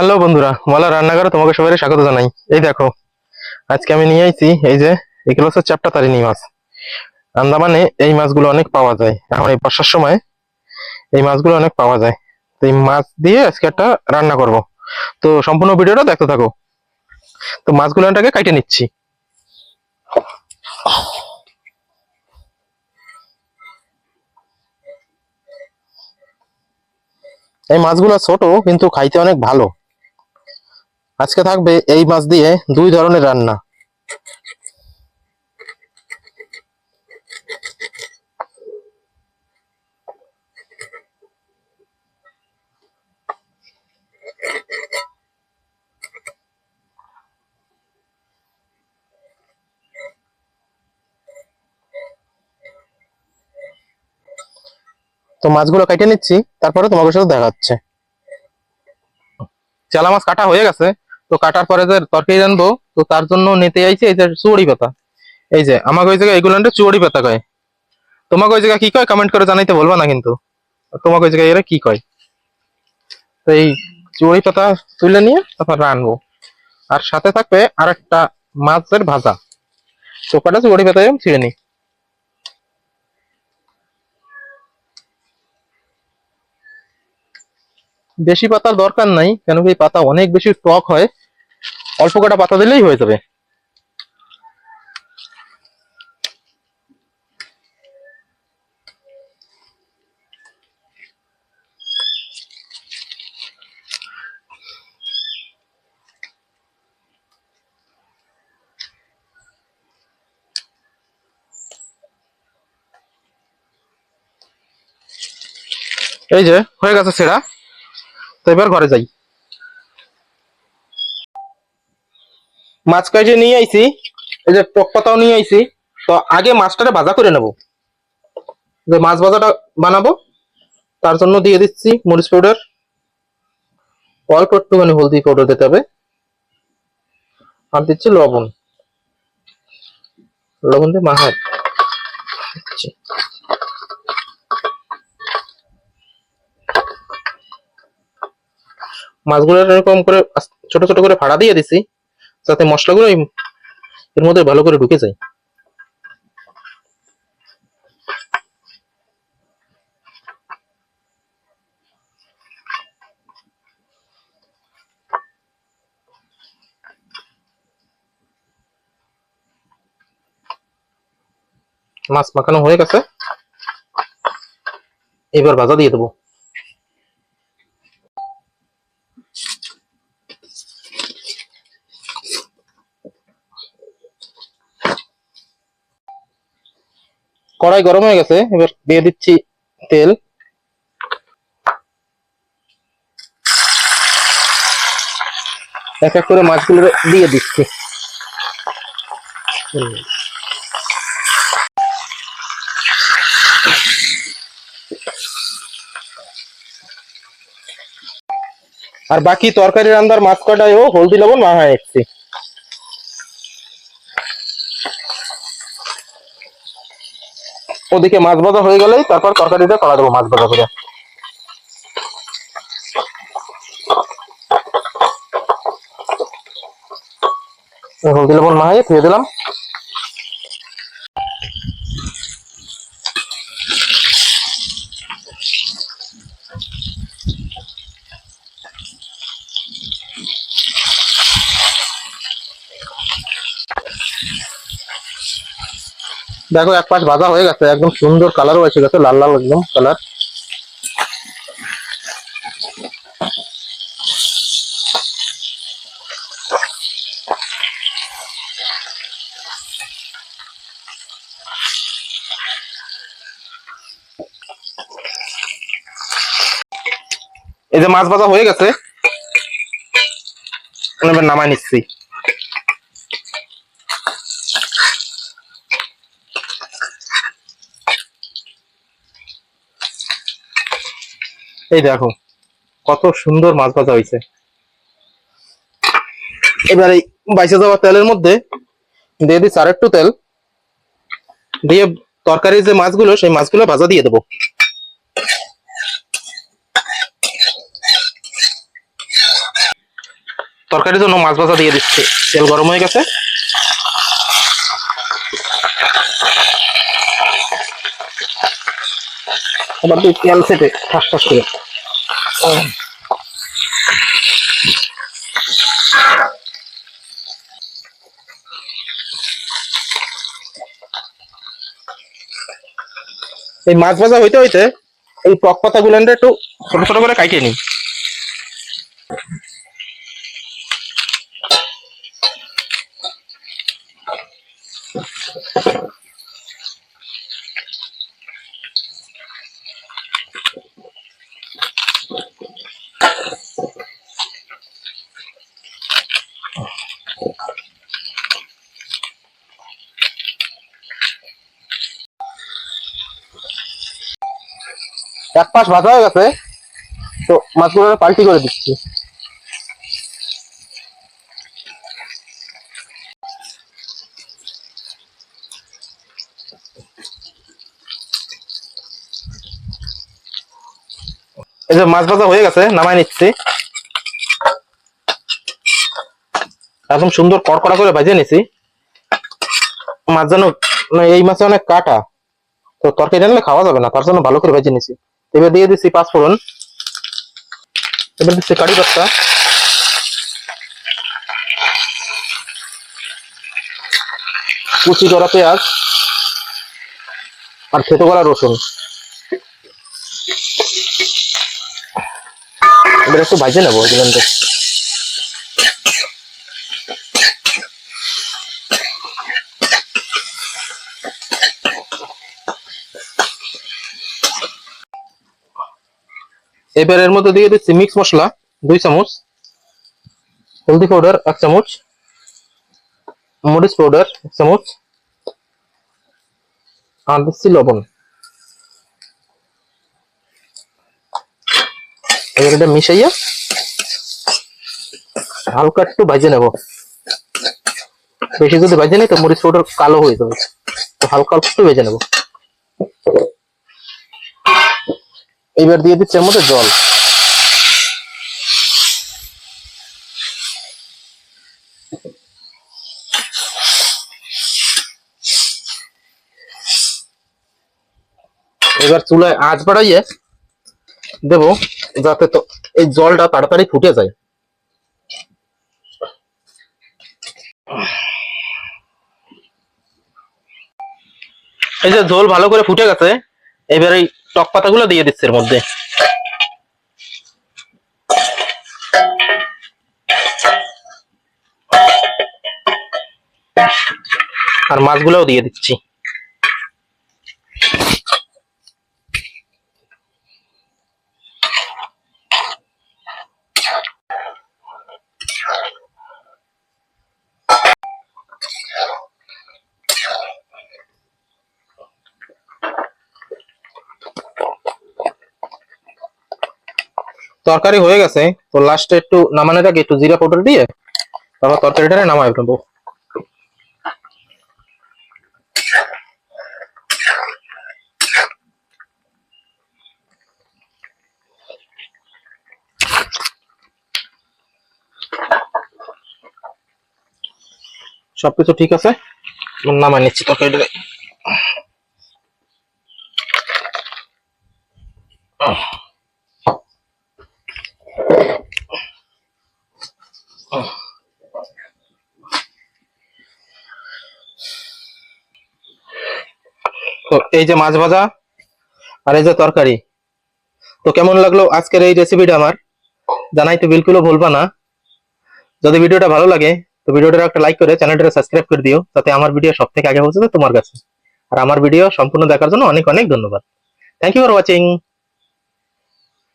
Hello বন্ধুরা, মালা রান্নাঘরে তোমাকে সবাই স্বাগত জানাই। এই দেখো, আজকে আমি নিয়ে আইছি এই যে এগুলো হচ্ছে চ্যাপটা তারিনি মাছ। আন্দামানে এই মাছগুলো অনেক পাওয়া যায়। এখন এই বর্ষার সময় এই মাছগুলো অনেক পাওয়া যায়। তো এই মাছ দিয়ে আজকে একটা রান্না করব। তো সম্পূর্ণ ভিডিওটা দেখতে থাকো। তো মাছগুলো এটাকে কাটে নিচ্ছি। এই মাছগুলো ছোট, কিন্তু খাইতে অনেক ভালো। আজকে থাকবে এই মাছ দিয়ে দুই ধরনের রান্না। তো মাছগুলো কেটে নিচ্ছি, তারপরে তোমাদের সাথে দেখা হচ্ছে চেলা মাছ কাটা হয়ে গেছে। তো কাটার পরে যে তরকারি রানবো তো তার জন্য নিতে আইছি এই যে চুড়ি পাতা। এই যে, আমাকে ওই জায়গায় এগুলো চুড়ি পাতা কয়। তোমাকে ওই জায়গায় কি কয়? কমেন্ট করে জানাইতে বলবা না কিন্তু। তোমাকে ওই জায়গায় এরা কি কয়? তো এই চুড়ি পাতা তুলে নিয়ে তারপর রানবো আর সাথে থাকবে আর একটা মাছের ভাজা। চোখাটা চুড়ি পাতায় ছিঁড়ে নিই। বেশি পাতার দরকার নাই কেন কি পাতা অনেক বেশি টক হয়। অল্প কটা পাতা দিলেই হয়ে যাবে। এই যে, হয়ে গেছে সেরা। তো এবার ঘরে যাই। মাছ কাটে নিয়ে আইছি, এই যে টক পাতাও নিয়ে আইছি, তো আগে মাছটাকে ভাজা করে নেব। যে মাছ ভাজাটা বানাবো, তার জন্য দিয়ে দিচ্ছি মরিচ পাউডার অল্প একটুখানি হলদি পাউডার দিতে হবে, আর দিচ্ছি লবণ। লবণ দিয়ে মাখায় মাছগুলো এরকম করে ছোট ছোট করে ফাড়া দিয়ে দিছি। যাতে মশলাগুলো এর মধ্যে ভালো করে ঢুকে যায়। মাছ মাখানো হয়ে গেছে। এবার ভাজা দিয়ে দেবো। কড়াই গরম হয়ে গেছে, এবার দিয়ে দিচ্ছি তেল। এক এক করে মাছগুলো দিয়ে দিচ্ছি। আর বাকি তরকারি রান্নার মাছ কটায়ও হলদি লবণ মাখায় এসছি ওদিকে মাছ ভাজা হয়ে গেলেই তারপর তরকারিটা করা দেবো মাছ ভাজা করে। হলদি, লবণ মাখাই ধুয়ে দিলাম। দেখো, এক পাশ ভাজা হয়ে গেছে, একদম সুন্দর কালারও এসে গেছে লাল লাল একদম কালার এই যে মাছ ভাজা হয়ে গেছে নামাই নিচ্ছি। এই দেখো, কত সুন্দর মাছ ভাজা হয়েছে। এবার এই বাইসে যাওয়া তেলের মধ্যে দিয়ে দিচ্ছি আর একটু তেল। দিয়ে তরকারির যে মাছগুলো, সেই মাছগুলো ভাজা দিয়ে দেবো। তরকারির জন্য মাছ ভাজা দিয়ে দিচ্ছে। তেল গরম হয়ে গেছে। এবার তেল সেটে ঠাস ঠাস করে। এই মাছ ভাজা হইতে হইতে এই টক পাতা গুলো একটু ছোট ছোট করে কাটিয়ে নিই। এক পাশ ভাজা হয়ে গেছে তো মাছগুলো পাল্টি করে দিচ্ছি। এই যে মাছ ভাজা হয়ে গেছে নামাই নিচ্ছি। একদম সুন্দর কড়কড়া করে ভাজে নিছি। মাছ যেন না, এই মাছে অনেক কাটা তো তরকারি আনলে খাওয়া যাবে না তার জন্য ভালো করে ভেজে নিছি। এবার দিয়ে দিচ্ছি পাঁচ ফোড়ন। এবার দিচ্ছি কারি পাত্তা কুচি করা পেঁয়াজ আর খেতে করা রসুন। এবার একটু ভাজে নেব, এগুলো এবার এর মধ্যে দিয়ে দিচ্ছি মিক্স মশলা, দুই চামচ। হলদি পাউডার এক চামচ। মরিচ পাউডার এক চামচ। আর দিচ্ছি লবণ। এবার এটা মিশাইয়া হালকা একটু ভাজে নেব। বেশি যদি ভাজে নেই, তো মরিচ পাউডার কালো হয়ে যাবে। তো হালকা একটু ভেজে নেব। এবার দিয়ে দিচ্ছি মধ্যে জল। এবার চুলায় আঁচ বাড়াইয়ে দেব যাতে তো এই জলটা তাড়াতাড়ি ফুটে যায়। এই যে ঝোল ভালো করে ফুটে গেছে, এবার এই টক পাতাগুলো দিয়ে দিচ্ছে এর মধ্যে। আর মাছগুলোও দিয়ে দিচ্ছি। তরকারি হয়ে গেছে, তো লাস্টে একটু নামানোর আগে একটু জিরা পাউডার দিয়ে তারপর তরকারিটা নামাই ফেলব। সবকিছু ঠিক আছে? নামাই নিচ্ছি তরকারিটা তো এই যে মাছ ভাজা আর এই যে তরকারি। তো কেমন লাগল আজকের এই রেসিপিটা আমার? জানাই জানাইতে বিলকুলও ভুলবা না। যদি ভিডিওটা ভালো লাগে, তো ভিডিওটা একটা লাইক করে চ্যানেলটা সাবস্ক্রাইব করে দিও তাতে আমার ভিডিও সব থেকে আগে পৌঁছাতে তোমার কাছে। আর আমার ভিডিও সম্পূর্ণ দেখার জন্য অনেক অনেক ধন্যবাদ। Thank you for watching